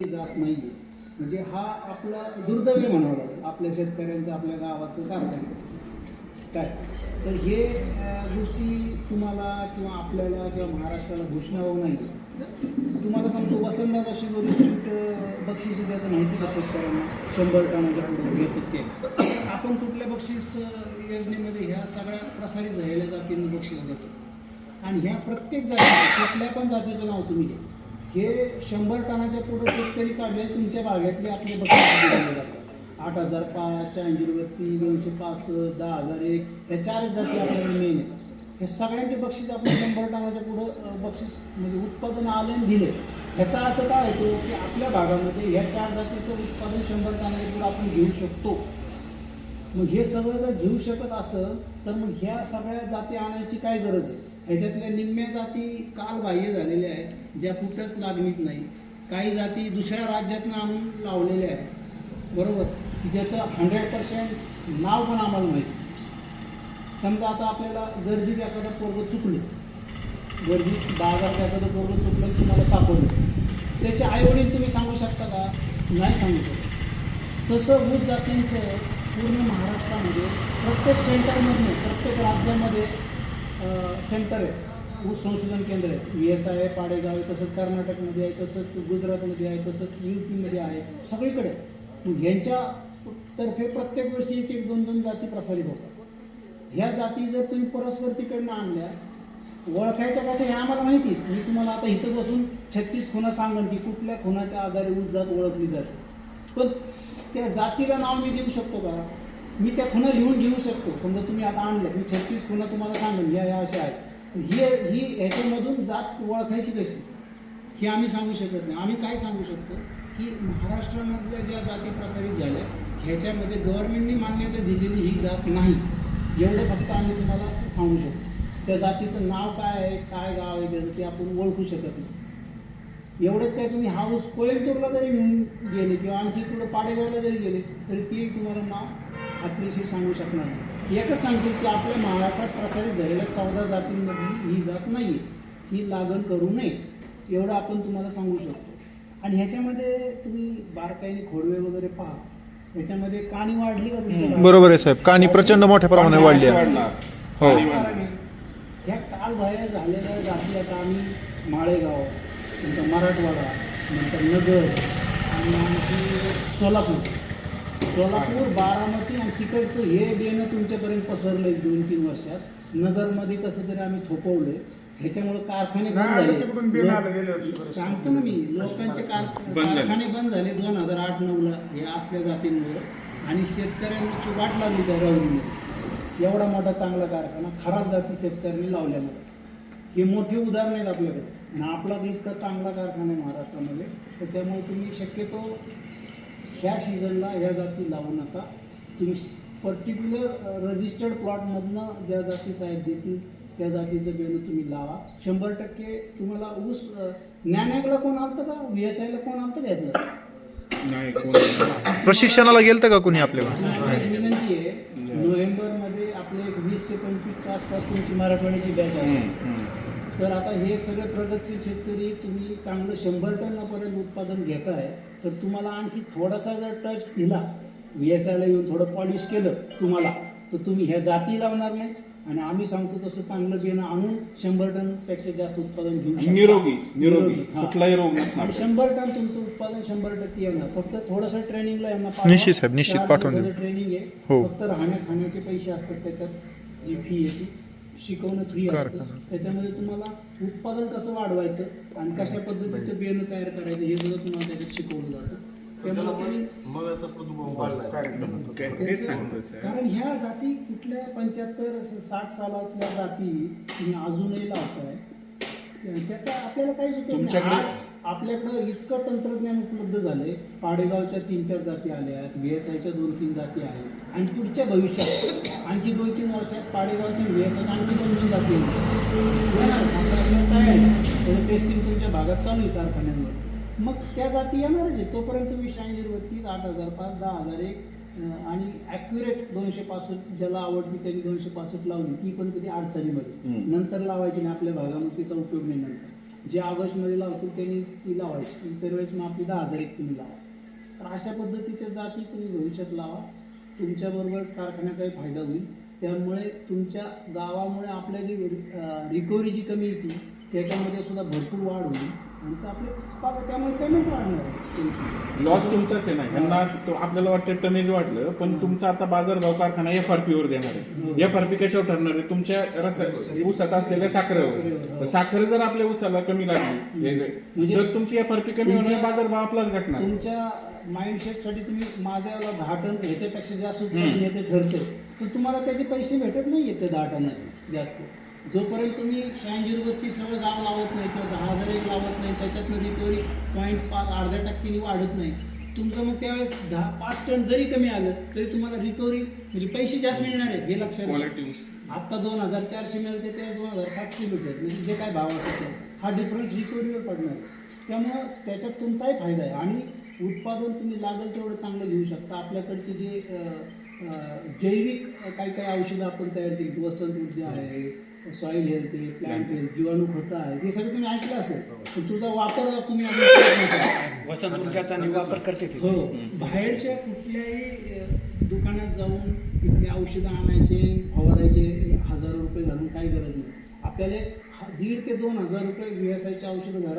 जात नाही म्हणजे हा आपला दुर्दैव म्हणावं लागेल. आपल्या शेतकऱ्यांचं आपल्या गावाचं कारखान्याचं काय? तर हे गोष्टी तुम्हाला किंवा आपल्याला किंवा महाराष्ट्राला घोषणा नाही तुम्हाला सांगतो वसंतदादा शिवोरी स्ट्रीट बक्षीस देतं माहिती का शेतकऱ्यांना? शंभर टनाच्या पुढे घेतात ते आपण कुठल्या बक्षीस योजनेमध्ये ह्या सगळ्या प्रसारित झालेल्या जातींना बक्षीस देतो. आणि ह्या प्रत्येक जाती कुठल्या पण जातीचं नाव तुम्ही घ्या. हे शंभर टनाच्या पुढे शेतकरी काढले तुमच्या भागातले आपले बक्षीस जातात आठ हजार पाच शहाऐंशी रुपये दोनशे पासष्ट दहा हजार एक ह्या चारच जाती आपल्याला मेन आहेत हे सगळ्यांचे बक्षीस आपण शंभर टनाच्या पुढं बक्षीस म्हणजे उत्पादन आलं आणि दिले. ह्याचा अर्थ काय होतो की आपल्या भागामध्ये ह्या चार जातीचं उत्पादन शंभर टनाच्या पुढं आपण घेऊ शकतो. मग हे सगळं जर घेऊ शकत असेल तर मग ह्या सगळ्या जाती आणायची काय गरज आहे? ह्याच्यातल्या निम्म्या जाती कालबाह्य झालेल्या आहेत ज्या कुठंच लागणीत नाही. काही जाती दुसऱ्या राज्यातनं आणून लावलेल्या आहेत. बरोबर? की ज्याचं हंड्रेड पर्सेंट नाव पण आम्हाला माहिती समजा आता आपल्याला गर्दीत एखादं पोरगं चुकलं. गर्दीत बाजारात एखादं पोरगं चुकलं तुम्हाला सापडलं. त्याचे आईवडील तुम्ही सांगू शकता का? नाही सांगू शकत. तसं ऊस जातींचं पूर्ण महाराष्ट्रामध्ये प्रत्येक सेंटरमधनं प्रत्येक राज्यामध्ये सेंटर आहे. ऊस संशोधन केंद्र आहे. व्ही एस आहे पाडेगाव आहे तसंच कर्नाटकमध्ये आहे तसंच गुजरातमध्ये आहे तसंच यू पीमध्ये आहे. सगळीकडे यांच्या ह्यांच्या तर्फे प्रत्येक गोष्टी एक एक दोन दोन जाती प्रसारित होतात. ह्या जाती जर तुम्ही परस्पर तिकडनं आणल्या ओळखायच्या कशा हे आम्हाला माहिती मी तुम्हाला आता इथं बसून छत्तीस खुणा सांगेन की कुठल्या खुणाच्या आधारे ऊस जात ओळखली जाते. पण त्या जातीला नाव मी देऊ शकतो का? मी त्या खुणा लिहून घेऊ शकतो. समजा तुम्ही आता आणलं मी छत्तीस खुणा तुम्हाला सांगेन ह्या या अशा आहेत. ही ही ह्याच्यामधून जात ओळखायची कशी? हे आम्ही सांगू शकत नाही. आम्ही काय सांगू शकतो? की महाराष्ट्रामधल्या ज्या जाती प्रसारित झाल्या ह्याच्यामध्ये गव्हर्नमेंटने मान्यता दिलेली ही जात नाही. एवढं फक्त आम्ही तुम्हाला सांगू शकतो. त्या जातीचं नाव काय आहे काय गाव आहे त्याचं ते आपण ओळखू शकत नाही. एवढंच काय तुम्ही हाऊस कोयलतूरला जरी घेऊन गेले किंवा आणखी कुठं पाडेगावला जरी गेले तरी ते तुम्हाला नाव अतिशय सांगू शकणार नाही. एकच सांगतील की आपल्या महाराष्ट्रात प्रसारित झालेल्या चौदा जातींमधली ही जात नाही ही लागण करू नये. एवढं आपण तुम्हाला सांगू शकतो. आणि ह्याच्यामध्ये तुम्ही बारकाईने खोडवे वगैरे पहा. ह्याच्यामध्ये काणी वाढली का? बरोबर आहे साहेब. कानी प्रचंड मोठ्या प्रमाणात वाढली हो. ह्या कालबाह्य झालेल्या जाती आता आम्ही माळेगाव नंतर मराठवाडा नंतर नगर आणि आणखी सोलापूर. सोलापूर बारामती तिकडचं हे बेणं तुमच्यापर्यंत पसरलं एक दोन तीन वर्षात. नगरमध्ये कसं तरी आम्ही थोपवलंय. ह्याच्यामुळे कारखाने बंद झाले. तिकडून बेणं आलं गेल्या वर्षी लोक- बरं. सांगतो ना मी लोकांचे कार- बंद झाले. कारखाने बंद झाले दोन हजार आठ नऊला हे असल्या जातींमुळे. आणि शेतकऱ्यांची वाट लागली त्या रवडीमध्ये एवढा मोठा चांगला कारखाना खराब जाती शेतकऱ्यांनी लावल्यामुळे हे मोठे उदाहरण आहेत आपल्याकडे. आणि आपला तर इतका चांगला कारखाना आहे महाराष्ट्रामध्ये तर त्यामुळे तुम्ही शक्यतो ह्या सीझनला ह्या जाती लावू नका. तुम्ही पर्टिक्युलर रजिस्टर्ड प्लॉटमधनं ज्या जाती साहेब देतील त्या जातीचं बेणं तुम्ही लावा. शंभर टक्के तुम्हाला ऊस ज्ञानाकडे कोण आलतं का? व्ही एस आयला कोण आलतं का नाही कोण प्रशिक्षणाला गेलतं का कोणी आपल्या विनंती आहे नोव्हेंबरमध्ये आपले एक वीस ते पंचवीसच्या आसपास तुमची मराठवाड्याची बॅच असेल. तर आता हे सगळे प्रगतशील शेतकरी तुम्ही चांगलं शंभर टनापर्यंत उत्पादन घेताय तर तुम्हाला आणखी थोडासा जर टच दिला व्ही एस आयला येऊन थोडं पॉलिश केलं तुम्हाला तर तुम्ही ह्या जाती लावणार नाही आणि आम्ही सांगतो तसं चांगलं बियाणं आणून शंभर टनपेक्षा जास्त उत्पादन घेऊ. निरोगी निरोगी. कुठलाही रोग नसणार शंभर टन तुमचं उत्पादन शंभर टक्के येणार फक्त थोडंसं ट्रेनिंगला यांना. निश्चित साहेब, निश्चित पाठवून. ट्रेनिंग आहे हो. फक्त राहण्या खाण्याचे पैसे असतात त्याच्यात जी फी आहे ती शिकवणं फ्री असतं. त्याच्यामध्ये तुम्हाला उत्पादन कसं वाढवायचं आणि कशा पद्धतीचं बियाणं तयार करायचं हे सुद्धा तुम्हाला त्याच्यात शिकवलं जातं तेच सांगतोय साहेब कारण ह्या जाती कुठल्या पंच्याहत्तर साठ सालातल्या जाती तुम्ही अजूनही लावताय. त्याचा आपल्याला काही उपयोग नाही. तुमच्याकडे- आज आपल्याकडं इतकं तंत्रज्ञान उपलब्ध झाले पाडेगावच्या तीन चार जाती आल्या आहेत व्ही एस आयच्या दोन तीन जाती आहेत आणि पुढच्या भविष्यात आणखी दोन तीन वर्षात पाडेगावच्या व्ही एस आयच्या आणखी दोन तीन जाती. येणार. आपल्याला काय आहे? टेस्टिंग तुमच्या भागात चालू आहे कारखान्यांवर. मग त्या जाती येणारच आहे. तोपर्यंत तुम्ही शहाऐंशी बत्तीस आठ हजार पाच दहा हजार एक आणि ॲक्युरेट दोनशे पासष्ट ज्याला आवडती त्यांनी दोनशे पासष्ट लावली. ती पण कधी हम्म. नंतर लावायची नाही आपल्या भागामध्ये तिचा उपयोग नाही नंतर. जे ऑगस्टमध्ये लावतील त्यांनी ती लावायची. इतर वेळेस मग आपली दहा हजार एक तुम्ही लावा. तर अशा पद्धतीच्या जाती तुम्ही भविष्यात लावा. तुमच्याबरोबरच कारखान्याचाही फायदा होईल. त्यामुळे तुमच्या गावामुळे आपल्या जी रिकव्हरी जी कमी येते त्याच्यामध्ये सुद्धा भरपूर वाढ होईल. आणि ते आपले पा- त्यामुळे पेमेंट वाढणार आहे. तुमची. लॉस तुमचाच आहे ना. असं- तो आपल्याला वाटतं टनेज वाढलं पण तुमचा आता बाजारभाव कारखाना एफ आर वर देणार आहे. एफ आर पी कशावर ठरणार आहे? तुमच्या रसा ऊसात असलेल्या साखरेवर. तर साखर जर आपल्या ऊसाला कमी लागली म्हणजे तर तुमची एफ आर पी कमी होणार बाजारभाव आपलाच घटणार. तुमच्या माइंडसेटसाठी तुम्ही माझ्याला दहा टन ह्याच्यापेक्षा जास्त उत्पादन येते ठरतं. तर तुम्हाला त्याचे पैसे भेटत नाही येते दहा टनाचे जास्त. जोपर्यंत तुम्ही शहाऐंशी रुपये सगळं गाव लावत नाही किंवा दहा हजार एक लावत नाही त्याच्यातनं रिकव्हरी पॉईंट पाच अर्ध्या टक्क्याने वाढत नाही. तुमचं मग त्यावेळेस दहा पाच टन जरी कमी आलं तरी तुम्हाला रिकव्हरी म्हणजे पैसे जास्त मिळणार आहेत हे लक्षात घ्या. आता दोन हजार चारशे मिळते ते दोन हजार सातशे मिळतात म्हणजे जे काय भाव असतात ते. हा डिफरन्स रिकव्हरीवर पडणार. त्यामुळं त्याच्यात तुमचाही फायदा आहे. आणि उत्पादन तुम्ही लागेल तेवढं चांगलं घेऊ शकता. आपल्याकडचे जे जैविक काही काही औषधं आपण तयार केली वसंत ऊर्जा आहे सॉईल हेल्थ आहे प्लांट हेल्थ जीवाणू खतं आहे हे सगळं तुम्ही ऐकलं असेल. पण तुझा वापर तुम्ही अजून करत नसाल. वसंत ऊर्जाचा आणि वापर करते हो. बाहेरच्या कुठल्याही दुकानात जाऊन तिथले औषधं आणायचे फवारायचे हजारो रुपये घालून काही गरज नाही. आपल्याला एक ह- दीड ते दोन हजार रुपये आयचे औषधं घरात